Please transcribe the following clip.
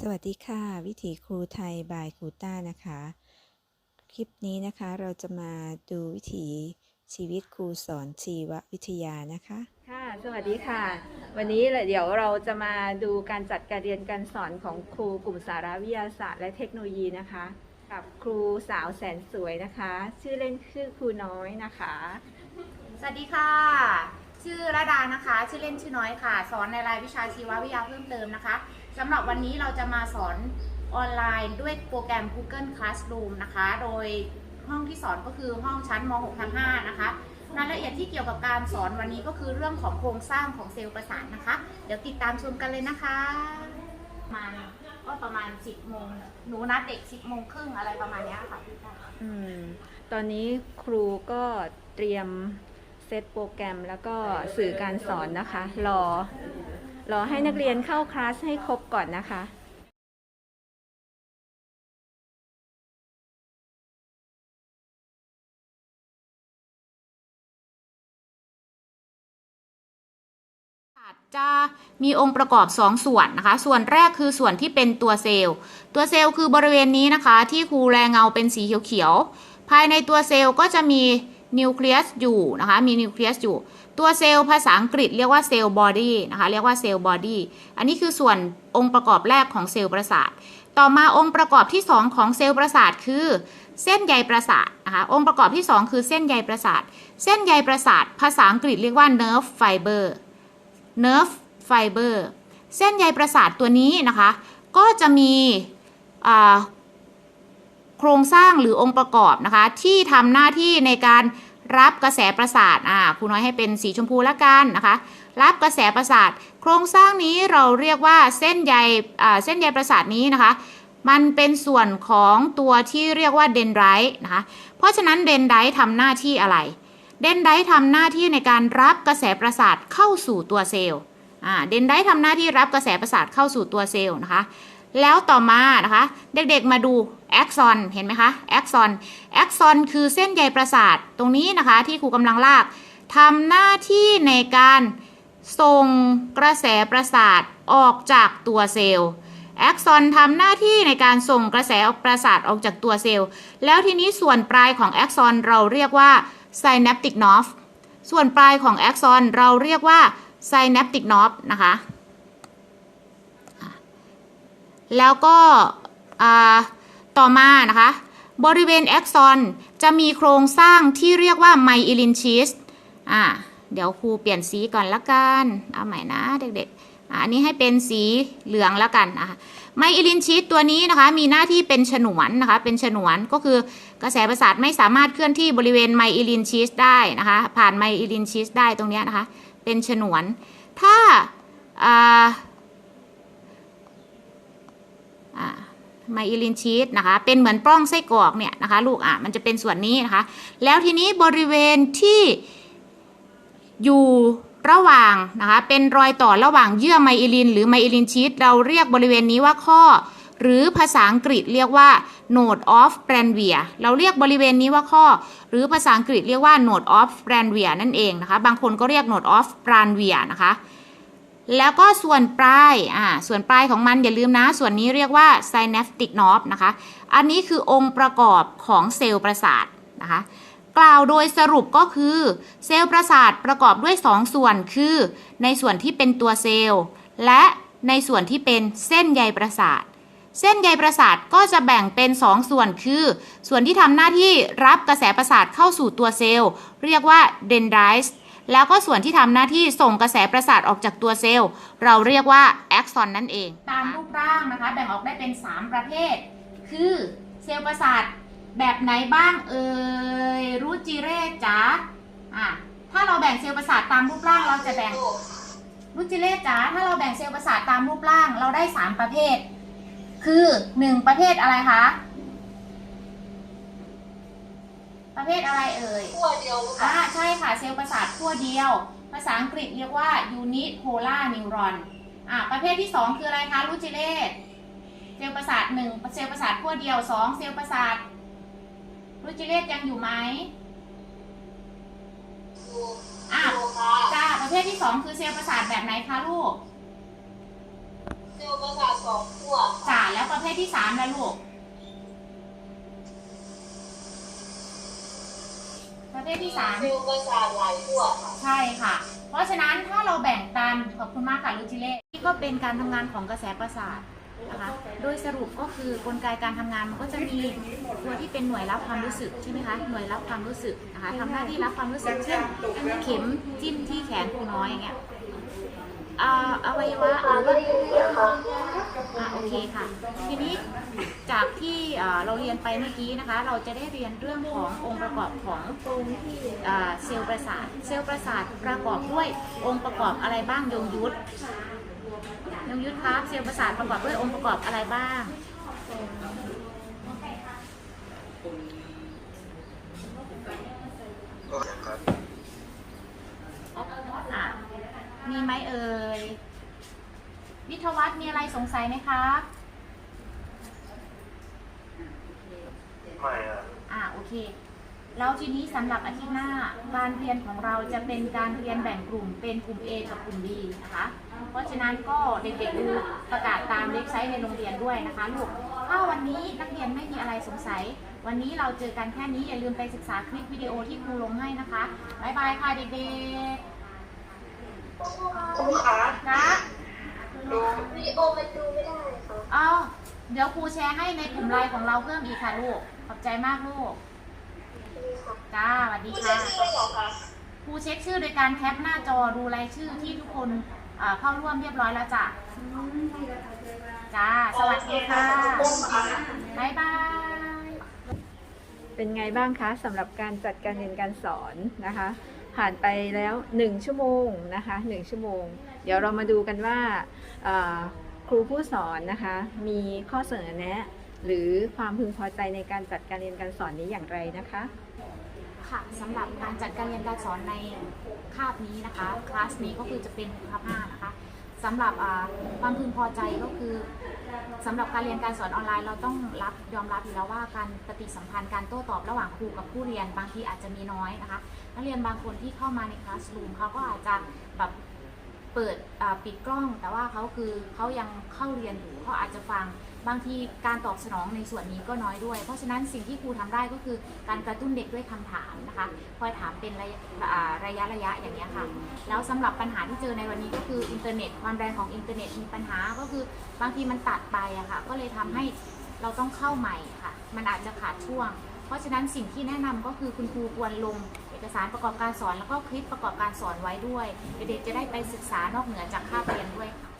สวัสดีค่ะ วิถีครูไทยบายครูต้านะคะ คลิปนี้นะคะเราจะมาดูวิถีชีวิตครูสอนชีววิทยานะคะค่ะสวัสดีค่ะ วันนี้เดี๋ยวเราจะมาดูการจัดการเรียนการสอนของครูกลุ่มสารวิทยาศาสตร์และเทคโนโลยีนะคะ กับครูสาวแสนสวยนะคะ ชื่อเล่นชื่อครูน้อยนะคะ สวัสดีค่ะ ชื่อระดานะคะ ชื่อเล่นชื่อน้อยค่ะ สอนในรายวิชาชีววิทยาเพิ่มเติมนะคะสำหรับวันนี้เราจะมาสอนออนไลน์ด้วยโปรแกรม Google Classroom นะคะ โดยห้องที่สอนก็คือห้องชั้นม .6 ทับ5นะคะรายละเอียดที่เกี่ยวกับการสอนวันนี้ก็คือเรื่องของโครงสร้างของเซลล์ประสาทนะคะ เดี๋ยวติดตามชมกันเลยนะคะประมาณก็ประมาณ 10โมงหนูนัดเด็ก 10โมงครึ่งอะไรประมาณเนี้ยค่ะพี่ตาอืมตอนนี้ครูก็เตรียม ซตโปรแกรมแล้วก็สื่อการสอนนะคะ รอ รอให้นักเรียนเข้าคลาสให้ครบก่อนนะคะจะมีองค์ประกอบ 2 ส่วนนะคะ ส่วนแรกคือส่วนที่เป็นตัวเซลล์ ตัวเซลล์คือบริเวณนี้นะคะ ที่ครูแรงเงาเป็นสีเขียวๆ ภายในตัวเซลล์ก็จะมี นิวเคลียสอยู่นะคะมีนิวเคลียสอยู่ ตัวเซลล์ภาษาอังกฤษเรียกว่าเซลล์บอดี้นะคะเรียกว่าเซลล์บอดี้อันนี้คือส่วนองค์ประกอบแรกของเซลล์ประสาท ต่อมาองค์ประกอบที่ 2 ของเซลล์ประสาทคือเส้นใยประสาทนะคะองค์ประกอบที่ 2 คือเส้นใยประสาท เส้นใยประสาท ภาษาอังกฤษเรียกว่า nerve fiber nerve fiber เส้นใยประสาทตัวนี้นะคะ ก็จะมีอ่า โครงสร้างหรือองค์ประกอบนะคะ ที่ทำหน้าที่ในการรับกระแสประสาทอ่าครูน้อยให้เป็นสีชมพูละกันนะคะ รับกระแสประสาท โครงสร้างนี้เราเรียกว่าเส้นใยอ่าเส้นใยประสาทนี้นะคะ มันเป็นส่วนของตัวที่เรียกว่าเดนไรต์นะคะ เพราะฉะนั้นเดนไรต์ทำหน้าที่อะไร เดนไดต์ทำหน้าที่ในการรับกระแสประสาทเข้าสู่ตัวเซลล์อ่าเดนไดต์ทำหน้าที่รับกระแสประสาทเข้าสู่ตัวเซลล์นะคะ แล้วต่อมานะคะ เด็กๆมาดูแอ็กซอนเห็นไหมคะแอ็กซอนแอ็กซอนคือเส้นใยประสาทตรงนี้นะคะที่ครูกำลังลากทำหน้าที่ในการส่งกระแสประสาทออกจากตัวเซลล์แอ็กซอนทำหน้าที่ในการส่งกระแสประสาทออกจากตัวเซลล์ แล้วทีนี้ส่วนปลายของแอ็กซอนเราเรียกว่า synaptic nerve ส่วนปลายของแอ็กซอนเราเรียกว่า synaptic nerve นะคะ แล้วก็ต่อมานะคะ บริเวณแอ็กซอนจะมีโครงสร้างที่เรียกว่าไมอิลินชีสอ่าเดี๋ยวครูเปลี่ยนสีก่อนละกัน เอาใหม่นะเด็กๆ อันนี้ให้เป็นสีเหลืองละกันนะคะไมอิลินชีสตัวนี้นะคะมีหน้าที่เป็นฉนวนนะคะ เป็นฉนวนก็คือกระแสประสาทไม่สามารถเคลื่อนที่บริเวณไมอิลินชีสได้นะคะ ผ่านไมอิลินชีสได้ตรงนี้นะคะ เป็นฉนวน ถ้าอ่า ไมอิลินชีสนะคะ เป็นเหมือนปล้องไส้กรอกเนี่ยนะคะ ลูกอะมันจะเป็นส่วนนี้นะคะ แล้วทีนี้บริเวณที่อยู่ระหว่างนะคะ เป็นรอยต่อระหว่างเยื่อไมอิลิน หรือไมอิลินชีสเราเรียกบริเวณนี้ว่าข้อ หรือภาษาอังกฤษเรียกว่า node of Branwia เราเรียกบริเวณนี้ว่าข้อ หรือภาษาอังกฤษเรียกว่า node of Branwia นั่นเองนะคะ บางคนก็เรียก node of Branwia นะคะ แล้วก็ส่วนปลาย อ่า ส่วนปลายของมันอย่าลืมนะ ส่วนนี้เรียกว่า synaptic nerve นะคะ อันนี้คือองค์ประกอบของเซลล์ประสาทนะคะ กล่าวโดยสรุปก็คือ เซลล์ประสาทประกอบด้วย2ส่วนคือ ในส่วนที่เป็นตัวเซลล์ และในส่วนที่เป็นเส้นใยประสาท เส้นใยประสาทก็จะแบ่งเป็น 2ส่วนคือ ส่วนที่ทำหน้าที่รับกระแสประสาทเข้าสู่ตัวเซลล์ เรียกว่าเดนไดรต์ แล้วก็ส่วนที่ทำหน้าที่ส่งกระแสประสาทออกจากตัวเซลล์ เราเรียกว่าแอ็กซอนนั่นเอง ตามรูปร่างนะคะแบ่งออกได้เป็น 3 ประเภท คือเซลล์ประสาทแบบไหนบ้างเอ่ยรู้จิเร่จ๋าอะถ้าเราแบ่งเซลล์ประสาทตามรูปร่างเราจะแบ่งรู้จิเร่จ๋าถ้าเราแบ่งเซลล์ประสาทตามรูปร่างเราได้ 3 ประเภท คือหนึ่งประเภทอะไรคะ ประเภทอะไรเอ่ยขั้วเดียวหรือเปล่าอ่าใช่ค่ะเซลล์ประสาทขั้วเดียว ภาษาอังกฤษเรียกว่า unipolar neuron อ่าประเภทที่ 2 คืออะไรคะลูจิเลตเซลล์ประสาทหนึ่งเซลล์ประสาทขั้วเดียวสองเซลล์ประสาทลูจิเลตยังอยู่ไหมดูอะดูค่ะจ้าประเภทที่ 2 คือเซลล์ประสาทแบบไหนคะลูกเซลล์ประสาทสองขั้วค่ะแล้วประเภทที่สามนะลูก ประเภทที่สามเซลล์ประสาทหลายตัวค่ะใช่ค่ะ เพราะฉะนั้นถ้าเราแบ่งตามขอบคุณมากค่ะลูจิเล่นี่ก็เป็นการทำงานของกระแสประสาทนะคะโดยสรุปก็คือกลไกการทำงานมันก็จะมีตัวที่เป็นหน่วยรับความรู้สึกใช่ไหมคะหน่วยรับความรู้สึกนะคะทำหน้าที่รับความรู้สึกเช่นเข็มจิ้มที่แขนครูน้อยอย่างเงี้ยอ่าอวัยวะหรือว่าอะโอเคค่ะ ทีนี้ จากที่เอ่อเราเรียนไปเมื่อกี้นะคะ เราจะได้เรียนเรื่องขององค์ประกอบของอ่าเซลล์ประสาท เซลล์ประสาทประกอบด้วยองค์ประกอบอะไรบ้างยงยุทธยงยุทธครับ เซลล์ประสาทประกอบด้วยองค์ประกอบอะไรบ้างอะมีไหมเอ่ยวิทยวัฒน์มีอะไรสงสัยไหมครับ ไม่อะอ่าโอเค แล้วทีนี้สำหรับอาทิตย์หน้าการเรียนของเราจะเป็นการเรียนแบ่งกลุ่มเป็นกลุ่ม A กับกลุ่ม B นะคะ เพราะฉะนั้นก็เด็กๆดูประกาศตามเว็บไซต์ในโรงเรียนด้วยนะคะลูก ถ้าวันนี้นักเรียนไม่มีอะไรสงสัย วันนี้เราเจอกันแค่นี้อย่าลืมไปศึกษาคลิปวิดีโอที่ครูลงให้นะคะบ๊ายบายค่ะเด็กครูคะๆนะ ดู วิดีโอมันดูไม่ได้ค่ะ เอา เดี๋ยวครูแชร์ให้ในกลุ่มไลน์ของเราเพิ่มอีกค่ะลูก ขอบใจมากลูก จ้าสวัสดีค่ะครูเช็คชื่อโดยการแคปหน้าจอดูรายชื่อที่ทุกคนเข้าร่วมเรียบร้อยแล้วจ้ะ จ้า สวัสดีค่ะบ๊ายบาย เป็นไงบ้างคะสำหรับการจัดการเรียนการสอนนะคะ ผ่านไปแล้ว 1 ชั่วโมงนะคะ 1 ชั่วโมง เดี๋ยวเรามาดูกันว่า รูผู้สอนนะคะ มีข้อเสนอแนะ หรือความพึงพอใจในการจัดการเรียนการสอนนี้อย่างไรนะคะ ค่ะสำหรับการจัดการเรียนการสอนในคาบนี้นะคะคลาสนี้ก็คือจะเป็นคาบห้านะคะสำหรับความพึงพอใจก็คือสำหรับการเรียนการสอนออนไลน์เราต้องรับยอมรับอยู่แล้วว่าการปฏิสัมพันธ์การโต้ตอบระหว่างครูกับผู้เรียนบางทีอาจจะมีน้อยนะคะ นักเรียนบางคนที่เข้ามาในคลาสรูมเขาก็อาจจะแบบ เปิดปิดกล้อง แต่ว่าเขาคือเขายังเข้าเรียนอยู่เขาอาจจะฟังบางทีการตอบสนองในส่วนนี้ก็น้อยด้วย เพราะฉะนั้นสิ่งที่ครูทำได้ก็คือการกระตุ้นเด็กด้วยคำถามนะคะคอยถามเป็นระยะระยะระยะอย่างนี้ค่ะ แล้วสำหรับปัญหาที่เจอในวันนี้ก็คืออินเทอร์เน็ตความแรงของอินเทอร์เน็ตมีปัญหาก็คือบางทีมันตัดไปอะค่ะ ก็เลยทำให้เราต้องเข้าใหม่ค่ะ มันอาจจะขาดช่วง เพราะฉะนั้นสิ่งที่แนะนำก็คือคุณครูควรลง อกสารประกอบการสอนแล้วก็คลิปประกอบการสอนไว้ด้วย เด็กๆจะได้ไปศึกษานอกเหนือจากคาบเรียนด้วยค่ะ